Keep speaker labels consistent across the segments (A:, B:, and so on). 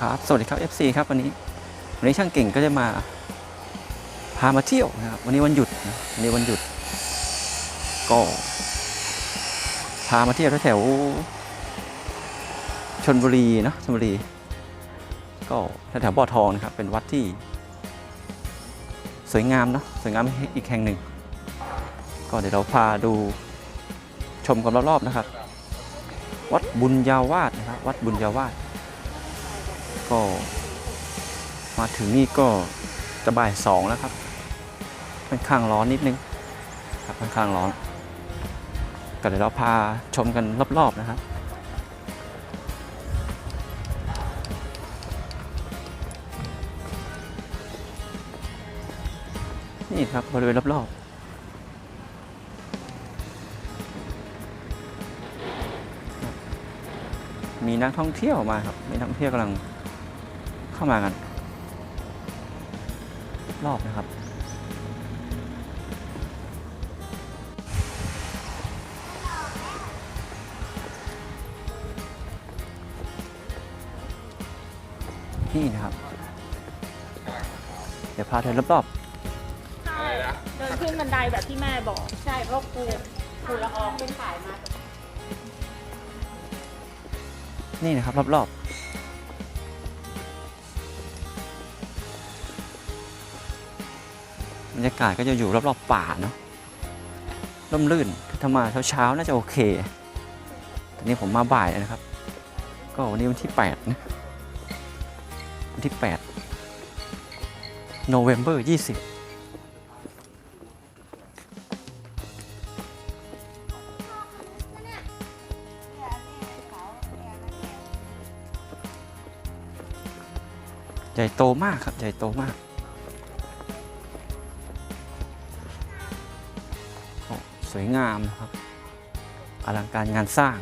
A: ครับ สวัสดีครับ FC ครับวันนี้วันนี้ช่างเก่งก็จะมาพามาเที่ยวนะครับวันนี้วันหยุดนะวันนี้วันหยุด ก็พามาเที่ยวแถวชนบุรีเนาะชนบุรี ก็แถวบ่อทองนะครับ เป็นวัดที่ สวยงามเนาะสวยงามอีกแห่งหนึ่ง ก็เดี๋ยวเราพาดูชมกันรอบๆนะครับ วัดบุญญาวาสนะครับ วัดบุญญาวาส ก็มาถึงนี่ก็จะบ่ายสองแล้วครับค่อนข้างร้อนนิดนึงครับค่อนข้างร้อนก็เดี๋ยวเราพาชมกันรอบๆนะครับนี่ครับบริเวณรอบๆมีนักท่องเที่ยวมาครับ มีนักท่องเที่ยวกำลัง เข้ามากัน รอบนะครับ นี่นะครับ เดี๋ยวพาเดินรอบ
B: ใช่เดินขึ้นบันไดแบบที่แม่บอก ใช่เพราะครูครูละอองเป็นถ่ายมา
A: ๆนี่นะครับ รอบๆ บรรยากาศก็จะอยู่รอบๆป่าเนาะร่มรื่นถ้ามาเช้าๆน่าจะโอเคแต่นี่ผมมาบ่ายนะครับ ก็วันนี้วันที่8นะวันที่8 November 20ใหญ่โตมากครับ ใหญ่โตมาก วยงามนะครับอลังการงานสร้าง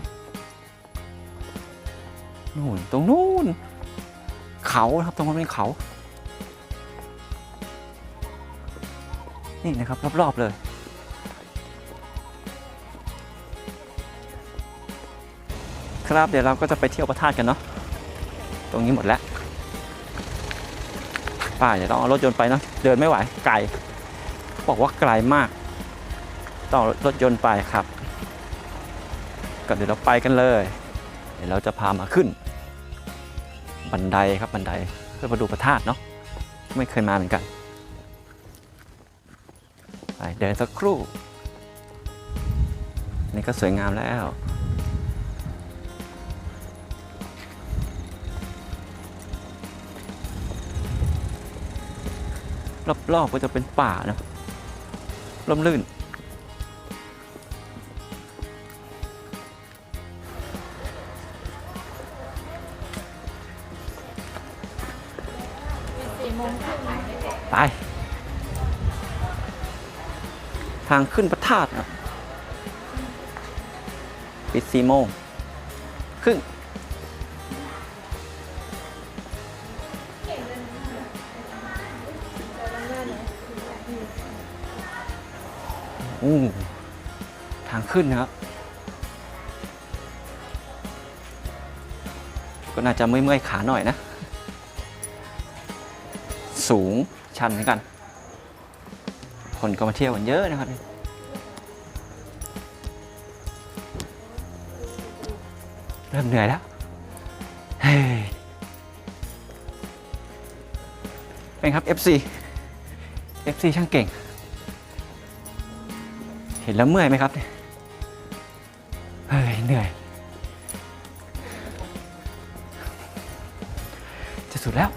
A: นู่นตรงนู้นเขาครับตรงนั้นเป็นเขา นี่นะครับรอบๆเลยครับเดี๋ยวเราก็จะไปเที่ยวพระธาตุกันเนาะตรงนี้หมดแล้วป่าเดี๋ยวต้องเอารถยนต์ไปเนาะเดินไม่ไหวไกล บอกว่าไกลมาก ต้องเอารถยนต์ไปครับก็เดี๋ยวเราไปกันเลย เดี๋ยวเราจะพามาขึ้น บันไดครับบันไดเพื่อมาดูพระธาตุเนาะไม่เคยมาเหมือนกันไปเดินสักครู่ นี่ก็สวยงามแล้วรอบๆก็จะเป็นป่านะร่มรื่น ทางขึ้นพระธาตุครับปิดสี่โมงครึ่งอู้ทางขึ้นนะครับ ก็น่าจะเมื่อยๆขาหน่อยนะ สูงชันเหมือนกัน คนก็มาเที่ยวกันเยอะนะครับ เริ่มเหนื่อยแล้วเฮ้ยเป็นครับ FC FC ช่างเก่ง เห็นแล้วเมื่อยไหมครับเฮ้ยเหนื่อย จะสุดแล้ว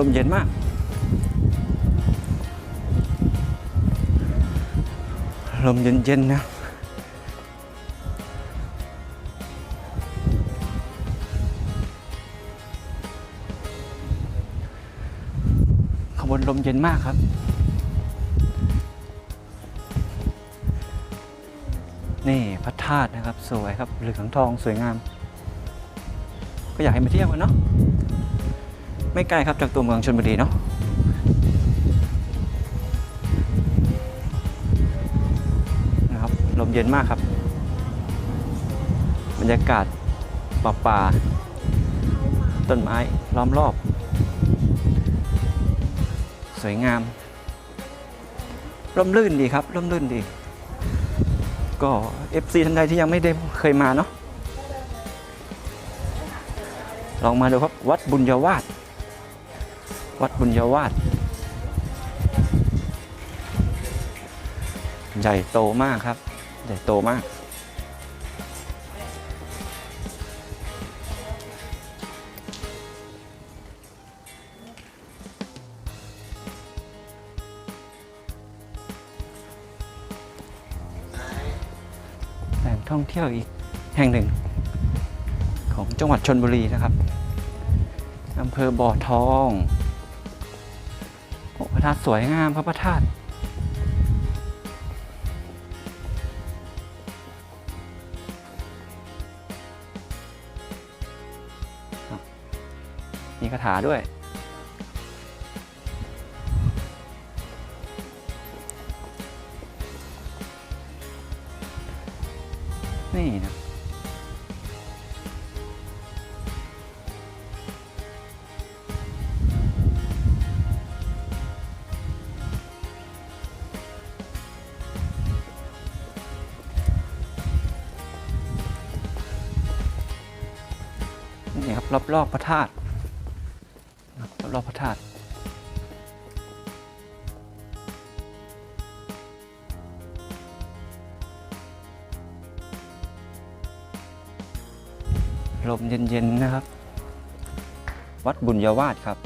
A: ลมเย็นมาก ลมเย็นๆนะขบวนลมเย็นมากครับนี่พระธาตุนะครับ สวยครับเหลืองทองสวยงาม ก็อยากให้มาเที่ยวกันเนาะ ไม่ไกลครับจากตัวเมืองชลบุรีเนาะนะครับลมเย็นมากครับ บรรยากาศป่าป่าต้นไม้ล้อมรอบ สวยงามร่มรื่นดีครับร่มรื่นดี ก็ FC ท่านใดที่ยังไม่ได้เคยมาเนาะลองมาดูครับ วัดบุญยวาส วัดบุญยวาสใหญ่โตมากครับ ใหญ่โตมาก แหล่งท่องเที่ยวอีกแห่งหนึ่ง ของจังหวัดชนบุรีนะครับอำเภอบ่อทอง ระธาตุสวยงามครับพระธาตุมีคาถาด้วยนี่นะ รอบรอบๆพระธาตุรอบรอบๆพระธาตุลมเย็นๆนะครับ วัดบุญยาวาสครับ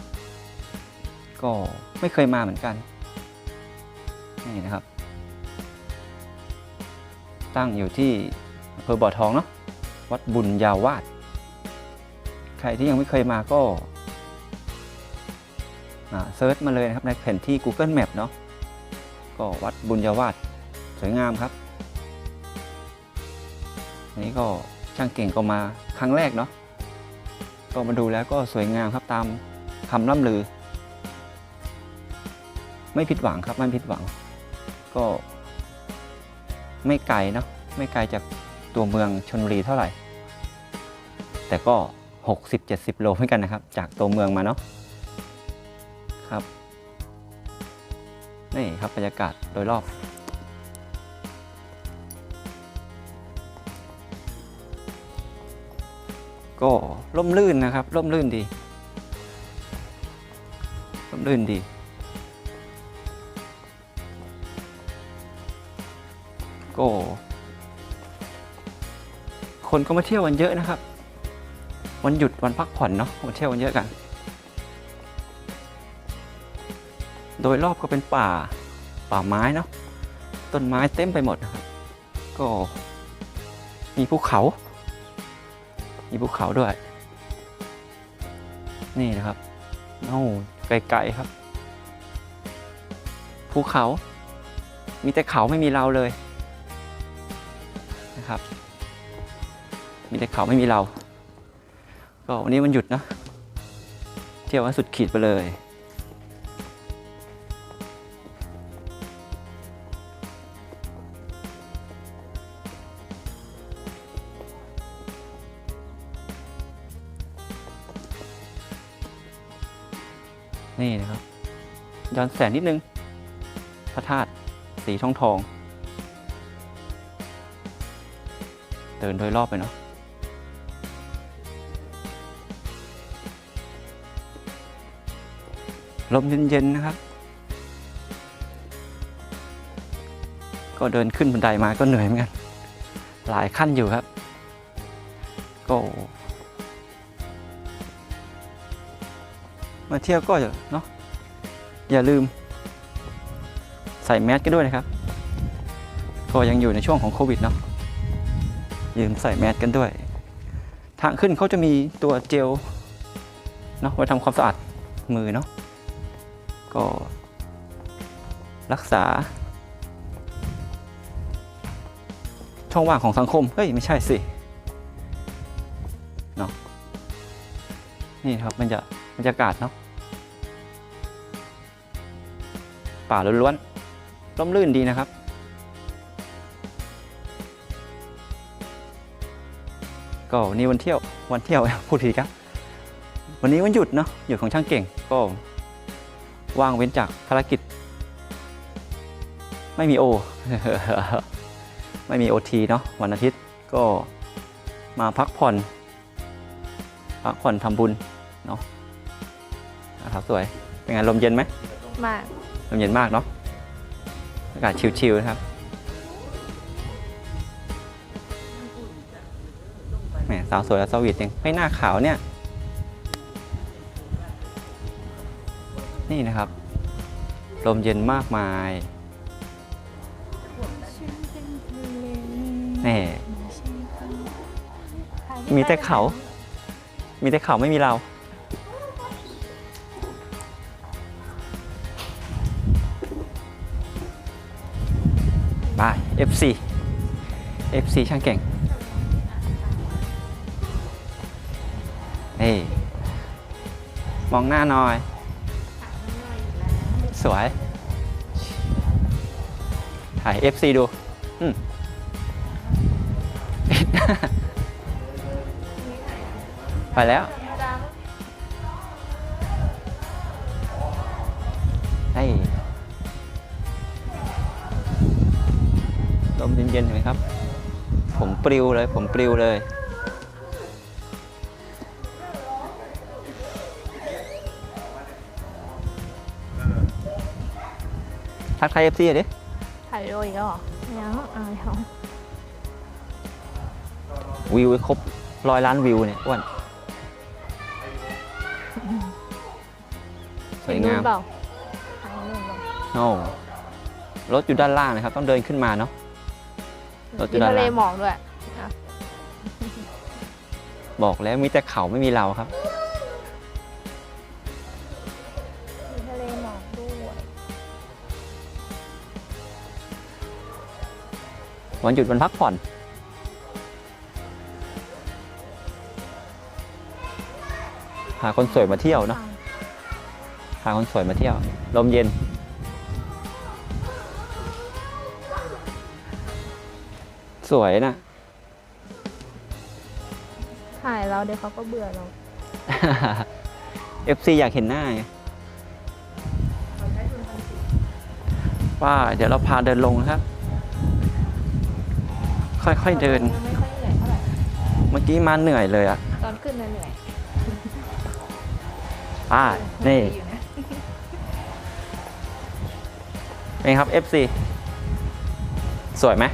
A: ก็ไม่เคยมาเหมือนกัน นี่นะครับ ตั้งอยู่ที่อำเภอบ่อทองเนาะวัดบุญยาวาส ใครที่ยังไม่เคยมาก็เซิร์ชมาเลยนะครับในแผนที่ Google Map เนาะก็วัดบุญยวาสสวยงามครับอันนี้ก็ช่างเก่งก็มาครั้งแรกเนาะก็มาดูแล้วก็สวยงามครับตามคำล่ำลือ ไม่ผิดหวังครับไม่ผิดหวัง ก็ไม่ไกลเนาะไม่ไกลจากตัวเมืองชนบุรีเท่าไหร่ แต่ก็ 60-70 โลเหมือนกันนะครับ จากตัวเมืองมาเนาะครับนี่ครับบรรยากาศโดยรอบ ก็ร่มรื่นนะครับ ร่มรื่นดี ร่มรื่นดีก็คนก็มาเที่ยวกันเยอะนะครับ วันหยุดวันพักผ่อนเนาะมาเที่ยวกันเยอะกัน โดยรอบก็เป็นป่าป่าไม้เนาะต้นไม้เต็มไปหมดนะครับก็มีภูเขา มีภูเขาด้วย นี่นะครับโอ้ไกลๆครับ ภูเขา มีแต่เขาไม่มีเราเลยนะครับ มีแต่เขาไม่มีเรา ก็วันนี้มันหยุดนะเที่ยวให้สุดขีดไปเลยนี่นะครับย้อนแสงนิดนึง พระธาตุสีทองทอง เดินโดยรอบไปเนาะ ลมเย็นๆนะครับ ก็เดินขึ้นบันไดมาก็เหนื่อยเหมือนกัน หลายขั้นอยู่ครับ ก็มาเที่ยวก็อย่าเนาะอย่าลืม ใส่แมสกันด้วยนะครับ ก็ยังอยู่ในช่วงของโควิดเนาะอย่าลืมใส่แมสกันด้วย ทางขึ้นเขาจะมีตัวเจลเนาะไว้ทำความสะอาดมือเนาะ ก็ รักษา ช่องว่างของสังคม เฮ้ย ไม่ใช่สิเนาะนี่ครับมันจะบรรยากาศเนาะป่าล้วนๆร่มรื่นดีนะครับก็วันนี้วันเที่ยววันเที่ยวพูดทีครับ วันนี้วันหยุดเนาะหยุดของช่างเก่งก็ ว่างเว้นจากภารกิจ ไม่มีโอ ไม่มีโอทีเนาะวันอาทิตย์ก็มาพักผ่อน พักผ่อนทำบุญเนาะนะครับสวย เป็นไงลมเย็นไหม
B: มาก
A: ลมเย็นมากเนาะอากาศชิลๆนะครับแหมสาวสวยและสวีทยังไม่หน้าขาวเนี่ย นี่นะครับ ลมเย็นมากมายแหมมีแต่เขา มีแต่เขาไม่มีเรา บาย FC FC ช่างเก่ง นี่ มองหน้าหน่อย สวย ถ่าย FC ดู อืมไปแล้วเฮ้ลมเย็นๆเห็นไหมครับ ผมปลิวเลย ผมปลิวเลย ทักทายเอฟซีดิ
B: ถ่ายวิดีโออีกแล้วเหรอยังอายเขา
A: วิวครบร้อยล้านวิวเนี่ยอ้วนสวยงาม
B: เห็นนู่นเปล่าถ่ายนู่นเปล่า
A: โอ้รถอยู่ด้านล่างนะครับ ต้องเดินขึ้นมาเนาะรถอยู่
B: มี
A: ด้าน
B: ทะ
A: หลั
B: เล
A: ง
B: หมอกด้วย
A: บอกแล้วมีแต่เขาไม่มีเราครับ
B: วั
A: นหยุดวันพักผ่อนพาคนสวยมาเที่ยวเนาะพาคนสวยมาเที่ยว ลมเย็น สวยนะ
B: ถ่ายเราเดี๋ยวเขาก็เบื่อเรา
A: FC อยากเห็นหน้าไงว่าเดี๋ยวเราพาเดินลงนะครับ ค่อยๆเดิน
B: ไม่ค่อยเหนื่อยเท่าไหร่
A: เมื่อกี้มาเหนื่อยเลยอะ
B: ตอนขึ้นน่ะเหนื่อย
A: ป้านี่
B: อยู่นะ
A: เป็นไงครับ FC สวยไหม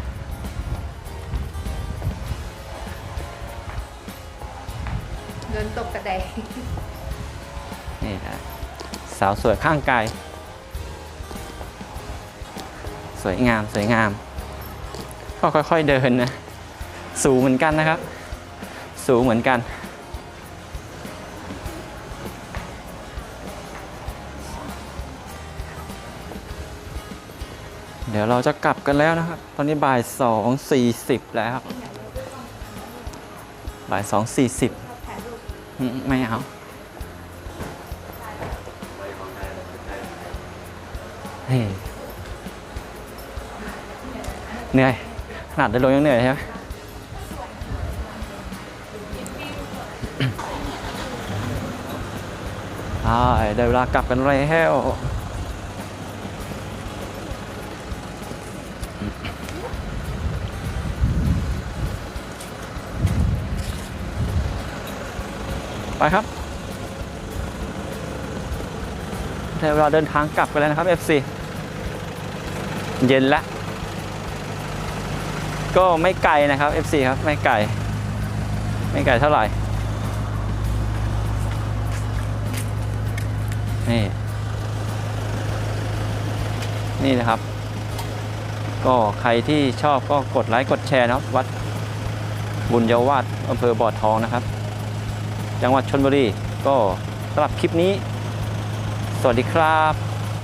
B: เดินตกกระได
A: นี่นะสาวสวยข้างกาย สวยงามสวยงาม ก็ค่อยๆเดินนะ สูงเหมือนกันนะครับ สูงเหมือนกัน เดี๋ยวเราจะกลับกันแล้วนะครับ ตอนนี้บ่ายสองสี่สิบแล้วบ่ายสองสี่สิบไม่เอาเฮ้ยเหนื่อย ขนาดเดินลงยังเหนื่อยใช่ไหมได้เวลากลับกันแล้วไปครับได้เวลาเดินทางกลับกันแล้วนะครับ FC เย็นแล้ว ก็ไม่ไกลนะครับ FC ครับไม่ไกล ไม่ไกลเท่าไหร่ นี่ นี่นะครับ ก็ใครที่ชอบก็กดไลค์กดแชร์นะครับ วัดบุญเยาวาสอำเภอบ่อทองนะครับ จังหวัดชนบุรีก็สำหรับคลิปนี้ สวัสดีครับ